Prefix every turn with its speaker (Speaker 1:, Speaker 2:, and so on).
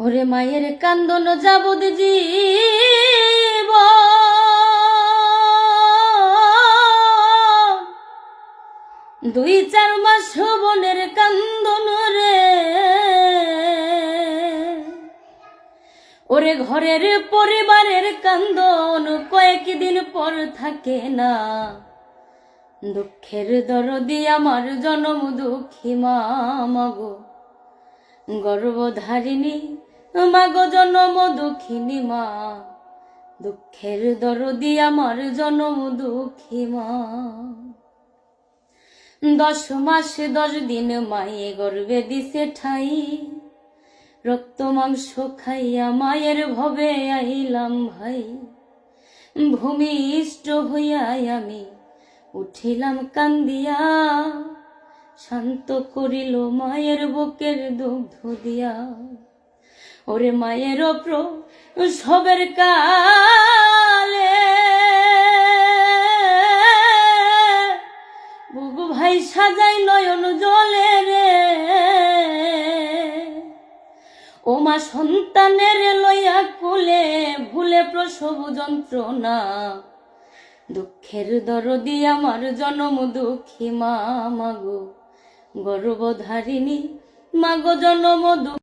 Speaker 1: ওরে মায়ের কান্দন যাবদ জীব। দুই চার মাস বনের কান্দন রে। ওরে ঘরের পরিবারের কান্দন কয়েকদিন পর থাকে না। দুঃখের দরদি আমার জনম দুঃখী মা গর্ভধারিণী মাগো জনম দুঃখিনী মা। দুঃখের দরদি আমার জনম দুঃখী মা। দশ মাস, দশ দিন মায়ে গর্বে দিছে ঠাই। রক্ত মাংস খাইয়া মায়ের ভবে আইলাম ভাই। ভূমিষ্ঠ হইয়াই আমি উঠিলাম কান্দিয়া। শান্ত করিল মায়ের বুকের দুগ্ধ দিয়া। ওরে মায়ের অপ্র সবের কালে। বুবু ভাই সাজাই নয়ন জলে রে। ও মা সন্তানের লইয়া কুলে ভুলে প্রসব যন্ত্রণা। দুঃখের দরদি আমার জনম দুঃখী মা মাগো গর্ভধারিণী মাগো জনম দুঃখ